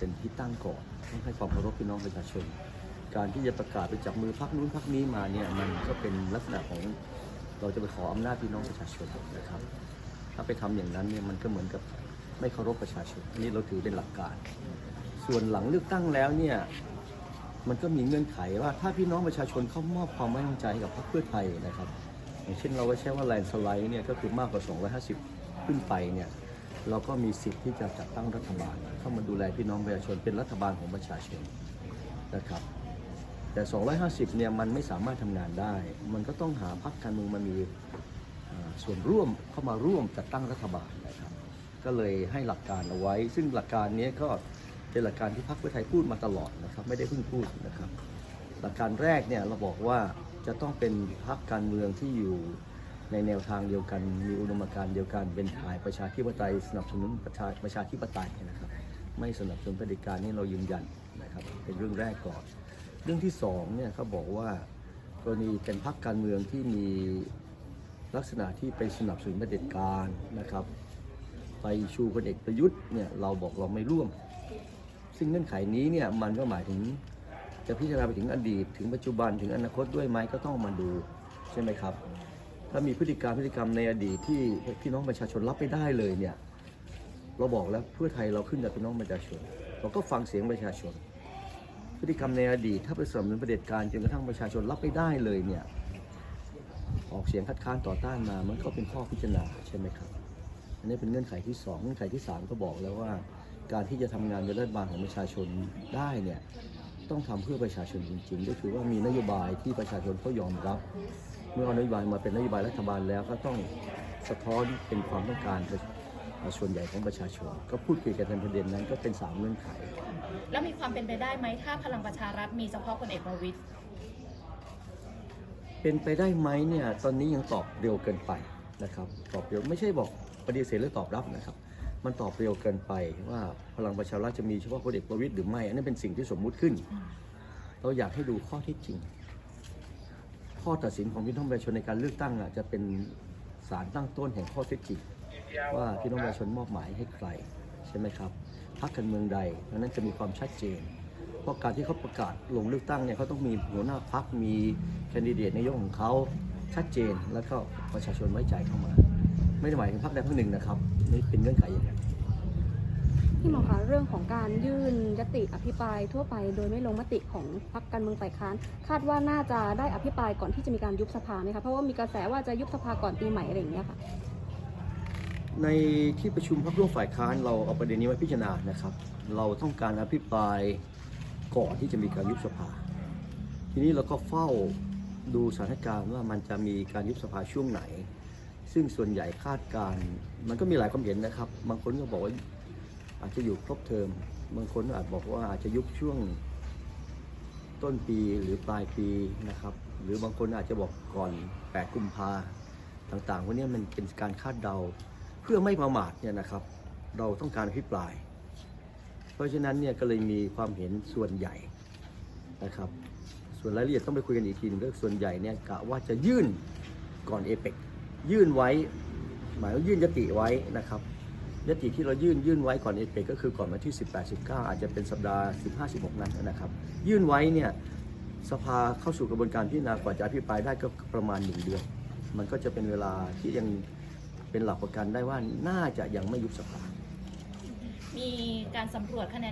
เป็นที่ตั้งก่อนต้องให้ความเคารพพี่น้องประชาชน การที่จะประกาศไปจับมือพักนู้นพักนี้มาเนี่ยมันก็เป็นลักษณะของเราจะไปขออำนาจพี่น้องประชาชนนะครับ ถ้าไปทำอย่างนั้นเนี่ยมันก็เหมือนกับไม่เคารพประชาชนอันนี้เราถือเป็นหลักการ ส่วนหลังเลือกตั้งแล้วเนี่ยมันก็มีเงื่อนไขว่าถ้าพี่น้องประชาชนเขามอบความไว้วางใจให้กับพรรคเพื่อไทยนะครับ อย่างเช่นเราก็ใช้ว่าแลนสไลด์เนี่ยก็คือมากกว่า 250 ขึ้นไปเนี่ย เราก็มีสิทธิ์ที่จะจัดตั้งรัฐบาล เข้ามาดูแลพี่น้องประชาชนเป็นรัฐบาลของประชาชนนะครับแต่ 250 เนี่ยมันไม่สามารถทำงานได้ มันก็ต้องหาพรรคการเมืองมามีส่วนร่วมเข้ามาร่วมจัดตั้งรัฐบาลนะครับ ก็เลยให้หลักการเอาไว้ ซึ่งหลักการนี้ก็เป็นหลักการที่พรรคเพื่อไทยพูดมาตลอดนะครับ ไม่ได้เพิ่งพูดนะครับ หลักการแรกเนี่ยเราบอกว่าจะต้องเป็นพรรคการเมืองที่อยู่ ในแนวทางเดียวกัน มีอุดมการณ์เดียวกัน เป็นถ่ายประชาธิปไตยสนับสนุนประชาประชาธิปไตยนะครับ ไม่สนับสนุนเผด็จการนี่เรายืนยันนะครับเป็นเรื่องแรกก่อน เรื่องที่สองเนี่ยเขาบอกว่ากรณีเป็นพรรคการเมืองที่มีลักษณะที่ไปสนับสนุนเผด็จการนะครับ ไปชูพลเอกประยุทธ์เนี่ยเราบอกเราไม่ร่วม ซึ่งเงื่อนไขนี้เนี่ยมันก็หมายถึงจะพิจารณาไปถึงอดีต ถึงปัจจุบันถึงอนาคตด้วยไหมก็ต้องมาดูใช่ไหมครับ ถ้ามีพฤติการพฤติกรรมในอดีตที่พี่น้องประชาชนรับไม่ได้เลยเนี่ยเราบอกแล้วเพื่อไทยเราขึ้นจากพี่น้องประชาชน เราก็ฟังเสียงประชาชน พฤติกรรมในอดีตถ้าไปสนับสนุนเผด็จการจนกระทั่งประชาชนรับไม่ได้เลยเนี่ยออกเสียงคัดค้านต่อต้านมามันก็เป็นข้อพิจารณาใช่ไหมครับ อันนี้เป็นเงื่อนไขที่สองเงื่อนไขที่สามก็บอกแล้วว่า การที่จะทำงานในรัฐบาลของประชาชนได้เนี่ยต้องทำเพื่อประชาชนจริง ๆ ก็คือว่ามีนโยบายที่ประชาชนเขายอมรับ เมื่อเอานโยบายมาเป็นนโยบายรัฐบาลแล้วก็ต้องสะท้อนเป็นความต้องการส่วนใหญ่ของประชาชน ก็พูดคุยกันในประเด็นนั้นก็เป็นสามเงื่อนไข แล้วมีความเป็นไปได้ไหมถ้าพลังประชารัฐมีเฉพาะพลเอกประวิตยเป็นไปได้ไหมเนี่ยตอนนี้ยังตอบเร็วเกินไปนะครับตอบเร็วไม่ใช่บอกปฏิเสธหรือตอบรับนะครับ มันตอบเร็วเกินไปว่าพลังประชารัฐจะมีเฉพาะพลเอกประวิตยหรือไม่ อันนี้นเป็นสิ่งที่สมมุติขึ้น เราอยากให้ดูข้อเที่จริง ข้อตัดสินของพี่น้องประชาชนในการเลือกตั้งอะจะเป็นสารตั้งต้นแห่งข้อเท็จจริงว่าพี่น้องประชาชนมอบหมายให้ใครใช่ไหมครับพรรคการเมืองใดดังนั้นจะมีความชัดเจน เพราะการที่เขาประกาศลงเลือกตั้งเนี่ยเขาต้องมีหัวหน้าพรรคมีแคนดิเดตนายกของเขาชัดเจนแล้วก็ประชาชนไว้ใจเข้ามา ไม่ได้หมายถึงพรรคใดพรรคหนึ่งนะครับนี่เป็นเงื่อนไขอย่างนี้นพี่หมอคะเรื่องของการยื่น ยติอภิปรายทั่วไปโดยไม่ลงมติของพรรคการเมืองฝ่ายค้าน คาดว่าน่าจะได้อภิปรายก่อนที่จะมีการยุบสภาไหมคะเพราะว่ามีกระแสว่าจะยุบสภาก่อนปีใหม่อะไรอย่างเงี้ยค่ะ ในที่ประชุมพักร่วมฝ่ายค้านเราเอาประเด็นนี้ไว้พิจารณานะครับ เราต้องการอภิปรายก่อนที่จะมีการยุบสภา ทีนี้เราก็เฝ้าดูสถานการณ์ว่ามันจะมีการยุบสภาช่วงไหน ซึ่งส่วนใหญ่คาดการมันก็มีหลายความเห็นนะครับ บางคนก็บอกว่าอาจจะอยู่ครบเทอม บางคนอาจบอกว่าอาจจะยุบช่วงต้นปีหรือปลายปีนะครับ หรือบางคนอาจจะบอกก่อน 8 กุมภาต่างๆพวกนี้มันเป็นการคาดเดาเพื่อไม่ประมาทเนี่ยนะครับ เราต้องการอภิปราย เพราะฉะนั้นเนี่ยก็เลยมีความเห็นส่วนใหญ่นะครับ ส่วนรายละเอียดต้องไปคุยกันอีกทีหนึงก็ส่วนใหญ่เนี่ยกะว่าจะยื่นก่อนเอเปกยื่นไว้ หมายว่ายื่นยติไว้นะครับ ยติที่เรายื่นยื่นไว้ก่อนเอเปกก็คือก่อนวันที่ 18 19 อาจจะเป็นสัปดาห์ 15 16 นั้นนะครับ ยื่นไว้เนี่ยสภาเข้าสู่กระบวนการพิจารณากว่าจะอภิปรายได้ก็ประมาณหนึ่งเดือน มันก็จะเป็นเวลาที่ยังเป็นหลักประกันได้ว่าน่าจะยังไม่ยุบสภา มีการสำรวจคะแนน